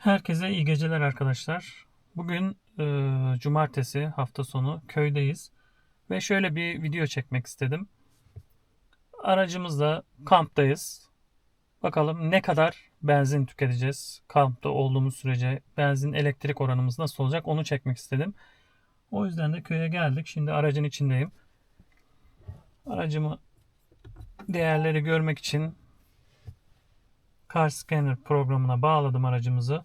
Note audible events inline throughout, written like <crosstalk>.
Herkese iyi geceler arkadaşlar. Bugün e, cumartesi hafta sonu köydeyiz ve şöyle bir video çekmek istedim. Aracımızla kamptayız. Bakalım ne kadar benzin tüketeceğiz kampta olduğumuz sürece benzin elektrik oranımız nasıl olacak onu çekmek istedim. O yüzden de köye geldik. Şimdi aracın içindeyim. Aracımı değerleri görmek için Car Scanner programına bağladım aracımızı.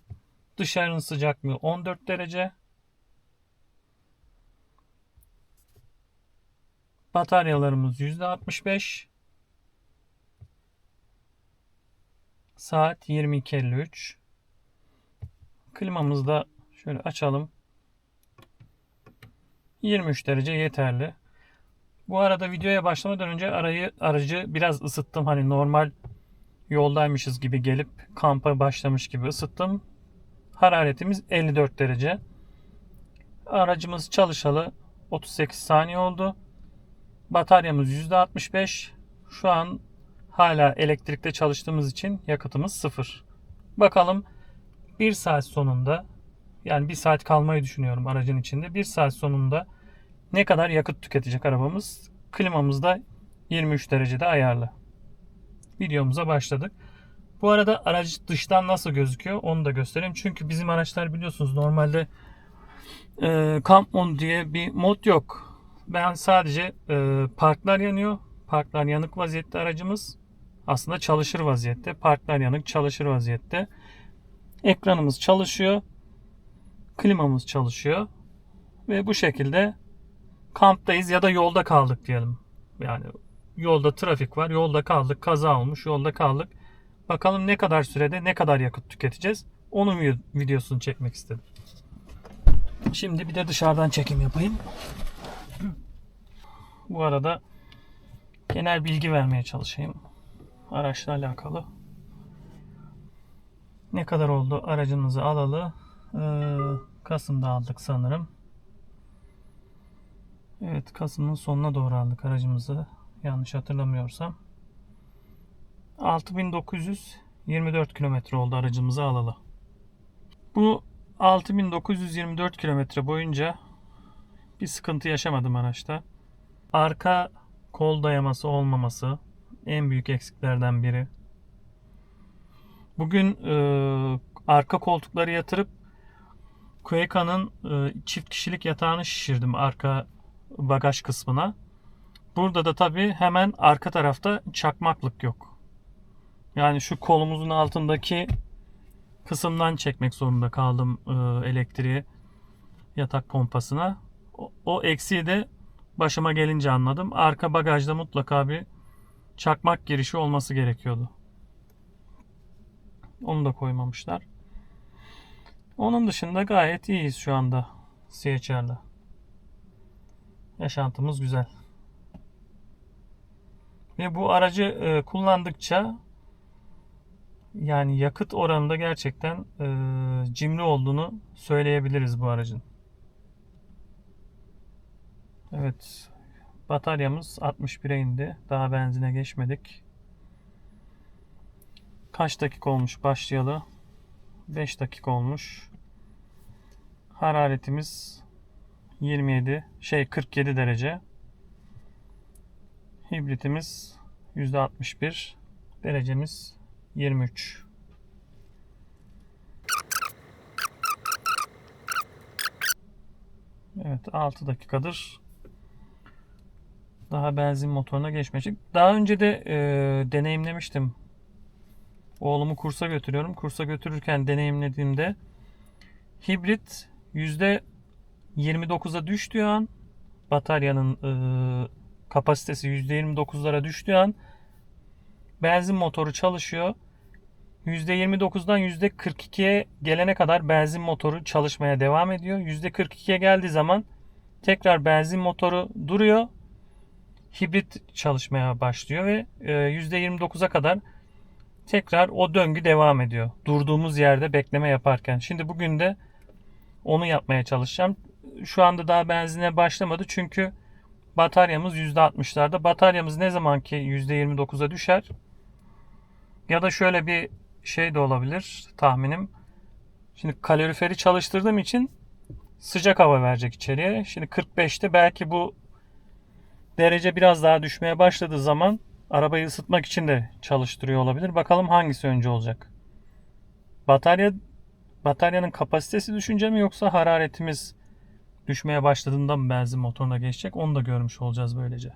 Dışarının sıcaklığı 14 derece. Bataryalarımız %65. Saat 22.53. Klimamızı da şöyle açalım. 23 derece yeterli. Bu arada videoya başlamadan önce arayı aracı biraz ısıttım. Hani normal yoldaymışız gibi gelip kampa başlamış gibi ısıttım. Hararetimiz 54 derece. Aracımız çalışalı 38 saniye oldu. Bataryamız %65. Şu an hala elektrikte çalıştığımız için yakıtımız sıfır. Bakalım 1 saat sonunda yani 1 saat kalmayı düşünüyorum aracın içinde. 1 saat sonunda ne kadar yakıt tüketecek arabamız? Klimamız da 23 derecede ayarlı. Videomuza başladık. Bu arada araç dıştan nasıl gözüküyor onu da göstereyim. Çünkü bizim araçlar biliyorsunuz normalde e, Camp Mode diye bir mod yok. Ben sadece e, parklar yanıyor. Parklar yanık vaziyette aracımız. Aslında çalışır vaziyette. Parklar yanık çalışır vaziyette. Ekranımız çalışıyor. Klimamız çalışıyor. Ve bu şekilde kamptayız ya da yolda kaldık diyelim. Yani yolda trafik var. Yolda kaldık. Kaza olmuş. Yolda kaldık. Bakalım ne kadar sürede ne kadar yakıt tüketeceğiz. Onun videosunu çekmek istedim. Şimdi bir de dışarıdan çekim yapayım. <clears throat> Bu arada genel bilgi vermeye çalışayım. Araçla alakalı. Ne kadar oldu aracımızı alalı? Ee, Kasım'da aldık sanırım. Evet Kasım'ın sonuna doğru aldık aracımızı. Yanlış hatırlamıyorsam. 6924 kilometre oldu aracımızı alalı. Bu 6924 kilometre boyunca bir sıkıntı yaşamadım araçta. Arka kol dayaması olmaması en büyük eksiklerden biri. Bugün e, arka koltukları yatırıp Kueka'nın e, çift kişilik yatağını şişirdim arka bagaj kısmına. Burada da tabii hemen arka tarafta çakmaklık yok. Yani şu kolumuzun altındaki kısımdan çekmek zorunda kaldım e, elektriği yatak pompasına. O, o eksiği de başıma gelince anladım. Arka bagajda mutlaka bir çakmak girişi olması gerekiyordu. Onu da koymamışlar. Onun dışında gayet iyiyiz şu anda CHR'la. Yaşantımız güzel. Ve bu aracı e, kullandıkça yani yakıt oranında gerçekten e, cimri olduğunu söyleyebiliriz bu aracın. Evet. Bataryamız 61'e indi. Daha benzine geçmedik. Kaç dakika olmuş başlayalı? 5 dakika olmuş. Hararetimiz 27 şey 47 derece. Hibritimiz %61. Derecemiz 23. Evet 6 dakikadır daha benzin motoruna geçmiştik. Daha önce de e, deneyimlemiştim. Oğlumu kursa götürüyorum. Kursa götürürken deneyimlediğimde hibrit %29'a düştüğü an bataryanın e, kapasitesi %29'lara düştüğü an benzin motoru çalışıyor. %29'dan %42'ye gelene kadar benzin motoru çalışmaya devam ediyor. %42'ye geldiği zaman tekrar benzin motoru duruyor. Hibrit çalışmaya başlıyor ve %29'a kadar tekrar o döngü devam ediyor. Durduğumuz yerde bekleme yaparken. Şimdi bugün de onu yapmaya çalışacağım. Şu anda daha benzine başlamadı çünkü bataryamız %60'larda. Bataryamız ne zaman ki %29'a düşer ya da şöyle bir şey de olabilir tahminim. Şimdi kaloriferi çalıştırdığım için sıcak hava verecek içeriye. Şimdi 45'te belki bu derece biraz daha düşmeye başladığı zaman arabayı ısıtmak için de çalıştırıyor olabilir. Bakalım hangisi önce olacak. Batarya bataryanın kapasitesi düşünce mi yoksa hararetimiz düşmeye başladığında mı benzin motoruna geçecek? Onu da görmüş olacağız böylece.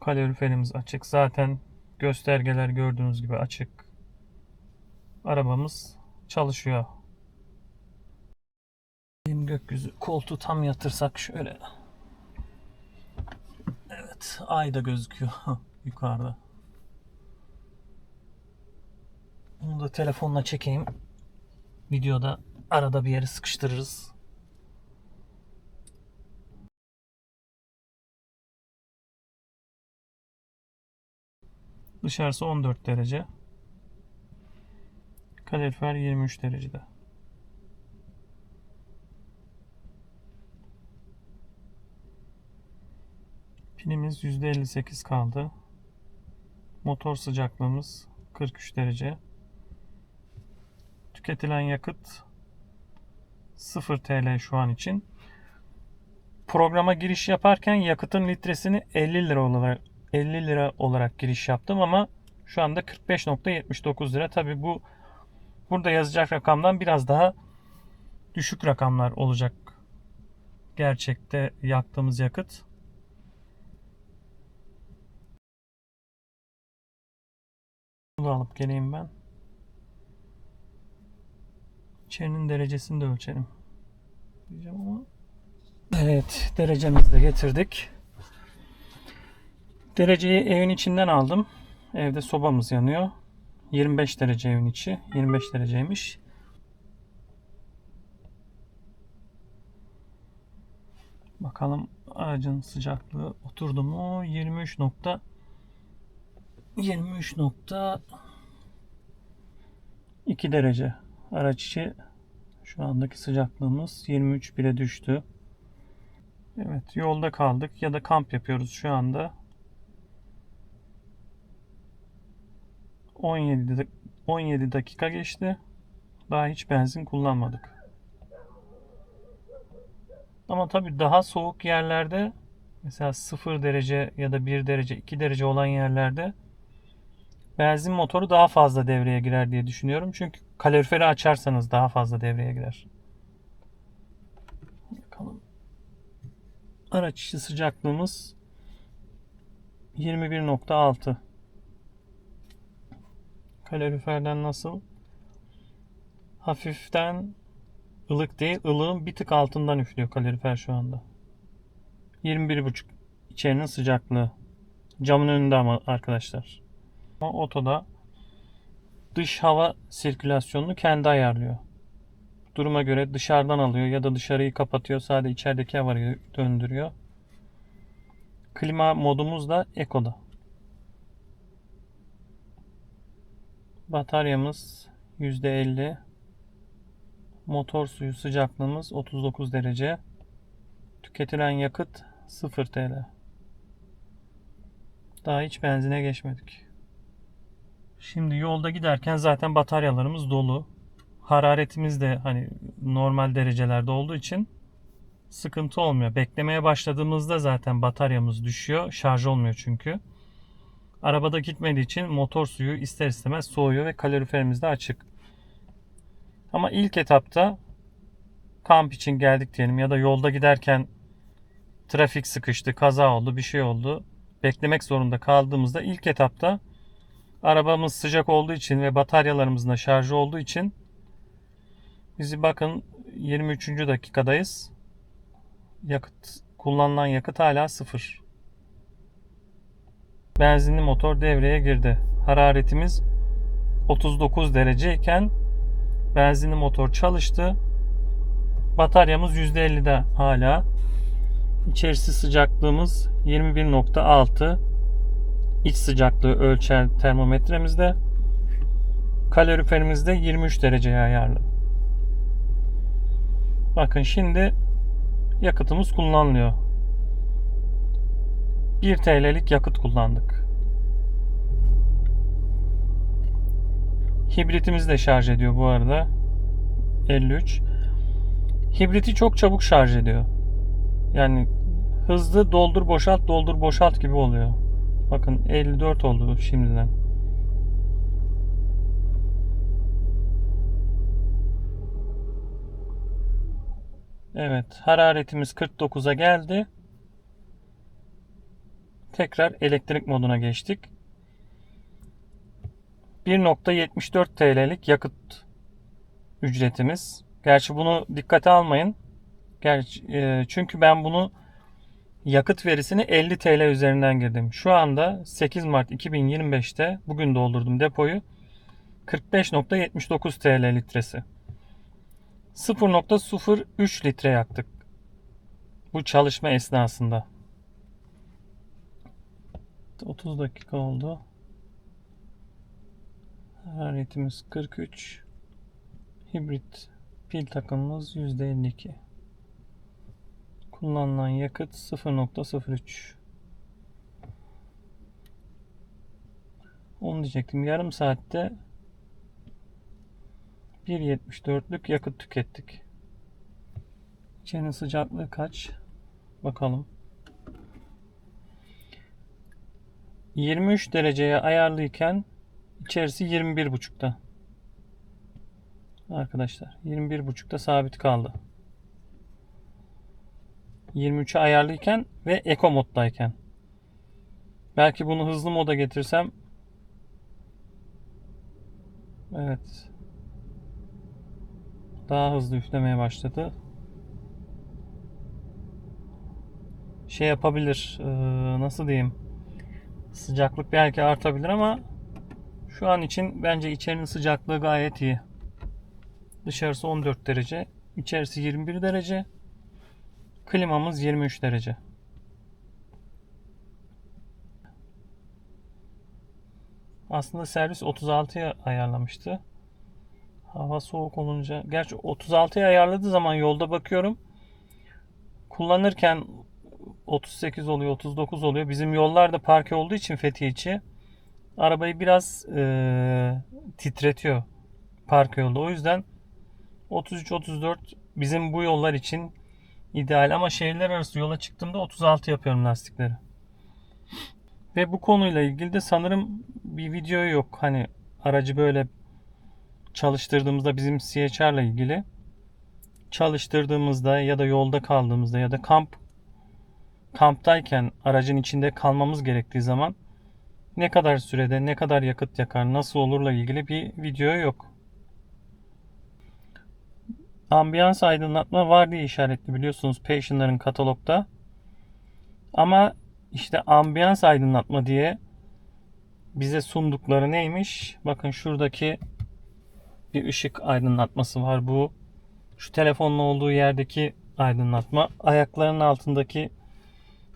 Kaloriferimiz açık. Zaten göstergeler gördüğünüz gibi açık. Arabamız çalışıyor. Benim gökyüzü koltuğu tam yatırsak şöyle. Evet, ay da gözüküyor <laughs> yukarıda. Bunu da telefonla çekeyim. Videoda arada bir yere sıkıştırırız. Dışarısı 14 derece. Kalorifer 23 derecede. Pilimiz %58 kaldı. Motor sıcaklığımız 43 derece. Tüketilen yakıt 0 TL şu an için. Programa giriş yaparken yakıtın litresini 50 lira olarak 50 lira olarak giriş yaptım ama şu anda 45.79 lira. Tabi bu burada yazacak rakamdan biraz daha düşük rakamlar olacak. Gerçekte yaktığımız yakıt. Bunu alıp geleyim ben. İçerinin derecesini de ölçelim. Diyeceğim ama. Evet, derecemizi de getirdik. Dereceyi evin içinden aldım. Evde sobamız yanıyor. 25 derece evin içi. 25 dereceymiş. Bakalım aracın sıcaklığı oturdu mu? 23 nokta 23 nokta 2 derece. Araç içi şu andaki sıcaklığımız 23 bile düştü. Evet yolda kaldık ya da kamp yapıyoruz şu anda. 17 17 dakika geçti. Daha hiç benzin kullanmadık. Ama tabii daha soğuk yerlerde mesela 0 derece ya da 1 derece 2 derece olan yerlerde benzin motoru daha fazla devreye girer diye düşünüyorum. Çünkü kaloriferi açarsanız daha fazla devreye girer. Bakalım. Araç içi sıcaklığımız 21.6 kaloriferden nasıl? Hafiften ılık değil, ılığın bir tık altından üflüyor kalorifer şu anda. 21.5 içerinin sıcaklığı. Camın önünde ama arkadaşlar. Ama otoda dış hava sirkülasyonunu kendi ayarlıyor. Duruma göre dışarıdan alıyor ya da dışarıyı kapatıyor. Sadece içerideki havayı döndürüyor. Klima modumuz da ekoda. Bataryamız %50. Motor suyu sıcaklığımız 39 derece. Tüketilen yakıt 0 TL. Daha hiç benzine geçmedik. Şimdi yolda giderken zaten bataryalarımız dolu. Hararetimiz de hani normal derecelerde olduğu için sıkıntı olmuyor. Beklemeye başladığımızda zaten bataryamız düşüyor. Şarj olmuyor çünkü. Arabada gitmediği için motor suyu ister istemez soğuyor ve kaloriferimiz de açık. Ama ilk etapta kamp için geldik diyelim ya da yolda giderken trafik sıkıştı, kaza oldu, bir şey oldu. Beklemek zorunda kaldığımızda ilk etapta arabamız sıcak olduğu için ve bataryalarımızın da şarjı olduğu için bizi bakın 23. dakikadayız. Yakıt kullanılan yakıt hala sıfır. Benzinli motor devreye girdi. Hararetimiz 39 derece iken benzinli motor çalıştı. Bataryamız %50'de hala. İçerisi sıcaklığımız 21.6. İç sıcaklığı ölçer termometremizde. Kaloriferimiz de 23 dereceye ayarlı. Bakın şimdi yakıtımız kullanılıyor. 1 TL'lik yakıt kullandık. Hibritimiz de şarj ediyor bu arada. 53. Hibriti çok çabuk şarj ediyor. Yani hızlı doldur boşalt doldur boşalt gibi oluyor. Bakın 54 oldu şimdiden. Evet, hararetimiz 49'a geldi. Tekrar elektrik moduna geçtik. 1.74 TL'lik yakıt ücretimiz. Gerçi bunu dikkate almayın. Gerçi, e, çünkü ben bunu yakıt verisini 50 TL üzerinden girdim. Şu anda 8 Mart 2025'te bugün doldurdum depoyu. 45.79 TL litresi. 0.03 litre yaktık. Bu çalışma esnasında. 30 dakika oldu. Hararetimiz 43. Hibrit pil takımımız %52. Kullanılan yakıt 0.03. Onu diyecektim. Yarım saatte 1.74'lük yakıt tükettik. İçerinin sıcaklığı kaç? Bakalım. 23 dereceye ayarlıyken içerisi 21.5'ta. Arkadaşlar 21.5'ta sabit kaldı. 23'e ayarlıyken ve Eco moddayken. Belki bunu hızlı moda getirsem Evet. Daha hızlı üflemeye başladı. Şey yapabilir. Nasıl diyeyim? Sıcaklık belki artabilir ama şu an için bence içerinin sıcaklığı gayet iyi. Dışarısı 14 derece. içerisi 21 derece. Klimamız 23 derece. Aslında servis 36'ya ayarlamıştı. Hava soğuk olunca. Gerçi 36'ya ayarladığı zaman yolda bakıyorum. Kullanırken 38 oluyor, 39 oluyor. Bizim yollar da parke olduğu için Fethiye içi arabayı biraz e, titretiyor park yolda. O yüzden 33-34 bizim bu yollar için ideal ama şehirler arası yola çıktığımda 36 yapıyorum lastikleri. Ve bu konuyla ilgili de sanırım bir video yok. Hani aracı böyle çalıştırdığımızda bizim CHR'la ilgili çalıştırdığımızda ya da yolda kaldığımızda ya da kamp kamptayken aracın içinde kalmamız gerektiği zaman ne kadar sürede ne kadar yakıt yakar nasıl olurla ilgili bir video yok. Ambiyans aydınlatma var diye işaretli biliyorsunuz Passion'ların katalogda. Ama işte ambiyans aydınlatma diye bize sundukları neymiş? Bakın şuradaki bir ışık aydınlatması var. Bu şu telefonun olduğu yerdeki aydınlatma. Ayaklarının altındaki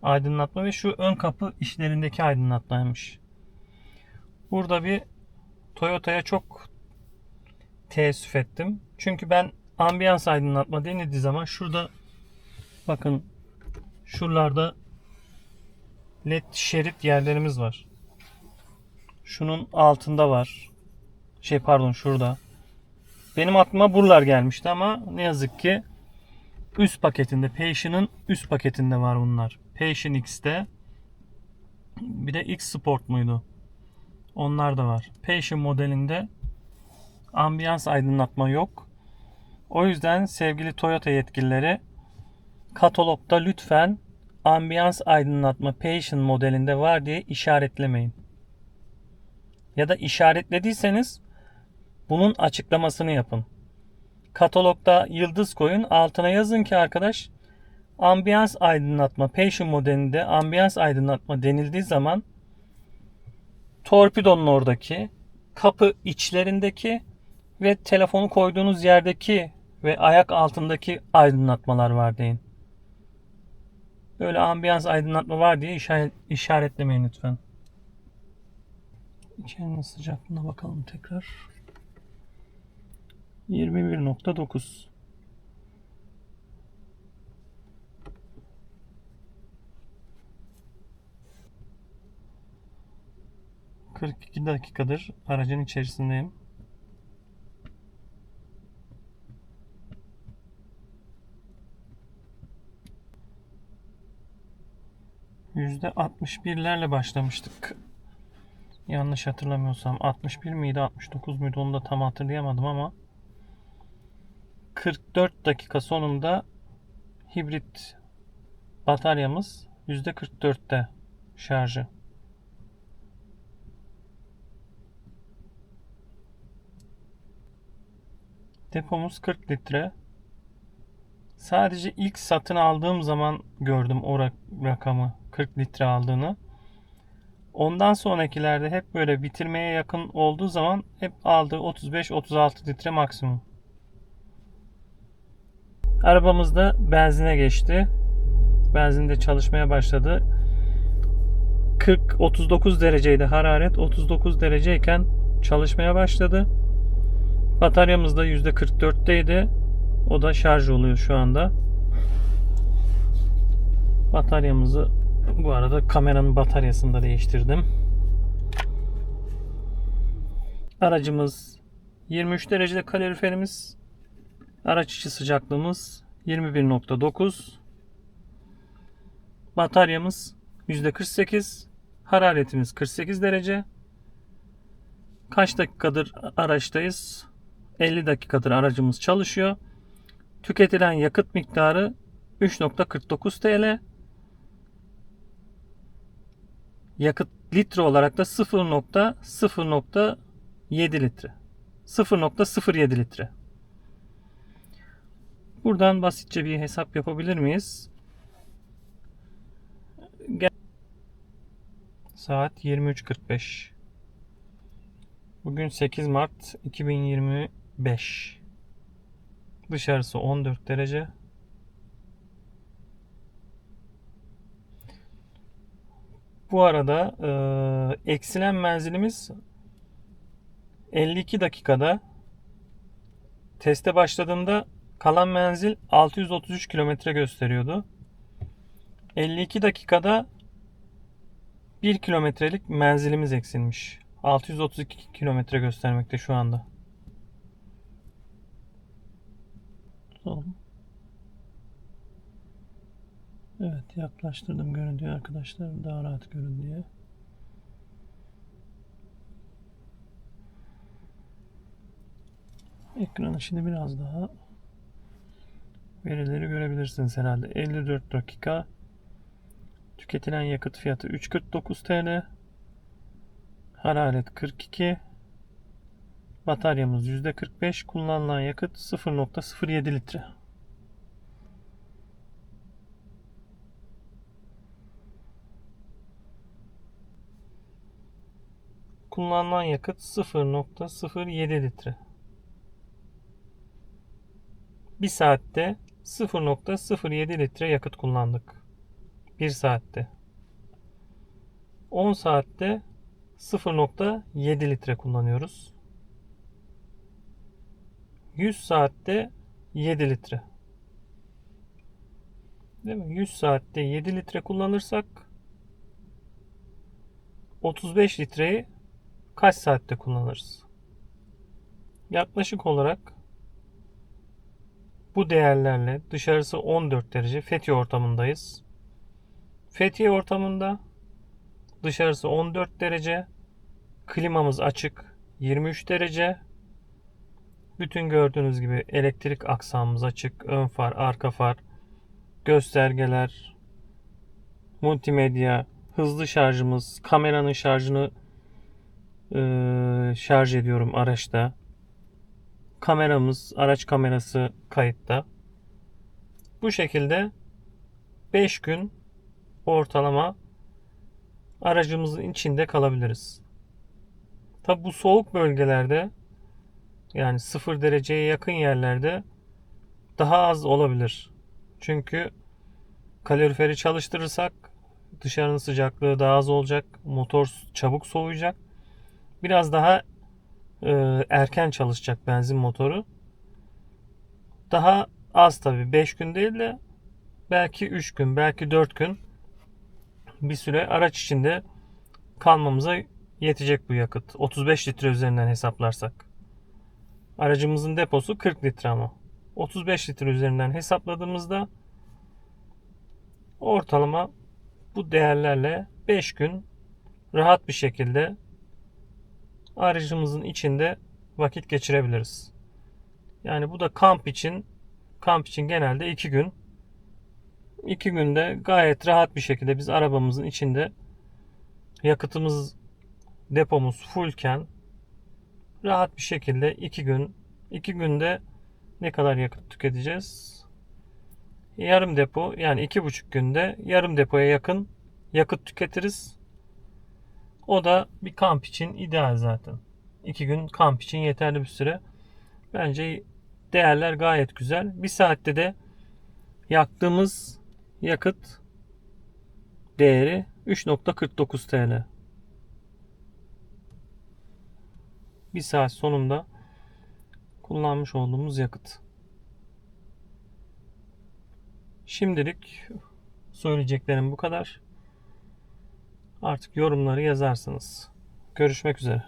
aydınlatma ve şu ön kapı işlerindeki aydınlatmaymış. Burada bir Toyota'ya çok teessüf ettim. Çünkü ben ambiyans aydınlatma denildiği zaman şurada bakın şuralarda led şerit yerlerimiz var. Şunun altında var. Şey pardon şurada. Benim aklıma buralar gelmişti ama ne yazık ki üst paketinde Passion'ın üst paketinde var bunlar. Passion X'te bir de X Sport muydu? Onlar da var. Passion modelinde ambiyans aydınlatma yok. O yüzden sevgili Toyota yetkilileri katalogda lütfen ambiyans aydınlatma Passion modelinde var diye işaretlemeyin. Ya da işaretlediyseniz bunun açıklamasını yapın. Katalogda yıldız koyun altına yazın ki arkadaş ambiyans aydınlatma Passion modelinde ambiyans aydınlatma denildiği zaman torpidonun oradaki kapı içlerindeki ve telefonu koyduğunuz yerdeki ve ayak altındaki aydınlatmalar var deyin. Böyle ambiyans aydınlatma var diye işaret, işaretlemeyin lütfen. İçerinin sıcaklığına bakalım tekrar. 21.9 42 dakikadır aracın içerisindeyim. %61'lerle başlamıştık. Yanlış hatırlamıyorsam 61 miydi 69 muydu onu da tam hatırlayamadım ama 44 dakika sonunda hibrit bataryamız %44'te şarjı. Depomuz 40 litre. Sadece ilk satın aldığım zaman gördüm o rak- rakamı 40 litre aldığını. Ondan sonrakilerde hep böyle bitirmeye yakın olduğu zaman hep aldığı 35-36 litre maksimum. Arabamız da benzine geçti. Benzinde çalışmaya başladı. 40 39 dereceydi hararet. 39 dereceyken çalışmaya başladı. Bataryamız da %44'teydi. O da şarj oluyor şu anda. Bataryamızı bu arada kameranın bataryasını da değiştirdim. Aracımız 23 derecede kaloriferimiz. Araç içi sıcaklığımız 21.9. Bataryamız %48. Hararetimiz 48 derece. Kaç dakikadır araçtayız? 50 dakikadır aracımız çalışıyor. Tüketilen yakıt miktarı 3.49 TL. Yakıt litre olarak da 0.0.7 litre. 0.07 litre. Buradan basitçe bir hesap yapabilir miyiz? Gel- Saat 23.45. Bugün 8 Mart 2025. Dışarısı 14 derece. Bu arada e, eksilen menzilimiz 52 dakikada teste başladığımda kalan menzil 633 kilometre gösteriyordu. 52 dakikada 1 kilometrelik menzilimiz eksilmiş. 632 kilometre göstermekte şu anda. Tutalım. Evet yaklaştırdım görüntüyü arkadaşlar daha rahat görün diye. Ekranı şimdi biraz daha verileri görebilirsiniz herhalde. 54 dakika tüketilen yakıt fiyatı 3.49 TL hararet 42 bataryamız %45 kullanılan yakıt 0.07 litre. Kullanılan yakıt 0.07 litre. Bir saatte 0.07 litre yakıt kullandık. Bir saatte. 10 saatte 0.7 litre kullanıyoruz. 100 saatte 7 litre. Değil mi? 100 saatte 7 litre kullanırsak 35 litreyi kaç saatte kullanırız? Yaklaşık olarak bu değerlerle dışarısı 14 derece Fethiye ortamındayız. Fethiye ortamında dışarısı 14 derece. Klimamız açık 23 derece. Bütün gördüğünüz gibi elektrik aksamımız açık. Ön far, arka far, göstergeler, multimedya, hızlı şarjımız, kameranın şarjını e, şarj ediyorum araçta. Kameramız, araç kamerası kayıtta. Bu şekilde 5 gün ortalama aracımızın içinde kalabiliriz. Tabi bu soğuk bölgelerde yani 0 dereceye yakın yerlerde daha az olabilir. Çünkü kaloriferi çalıştırırsak dışarının sıcaklığı daha az olacak. Motor çabuk soğuyacak. Biraz daha e, erken çalışacak benzin motoru. Daha az tabi 5 gün değil de belki 3 gün belki 4 gün bir süre araç içinde kalmamıza yetecek bu yakıt. 35 litre üzerinden hesaplarsak. Aracımızın deposu 40 litre ama. 35 litre üzerinden hesapladığımızda ortalama bu değerlerle 5 gün rahat bir şekilde aracımızın içinde vakit geçirebiliriz. Yani bu da kamp için kamp için genelde 2 gün. 2 günde gayet rahat bir şekilde biz arabamızın içinde yakıtımız depomuz fullken rahat bir şekilde 2 gün 2 günde ne kadar yakıt tüketeceğiz? Yarım depo yani iki buçuk günde yarım depoya yakın yakıt tüketiriz. O da bir kamp için ideal zaten. İki gün kamp için yeterli bir süre. Bence değerler gayet güzel. Bir saatte de yaktığımız yakıt değeri 3.49 TL. Bir saat sonunda kullanmış olduğumuz yakıt. Şimdilik söyleyeceklerim bu kadar. Artık yorumları yazarsınız. Görüşmek üzere.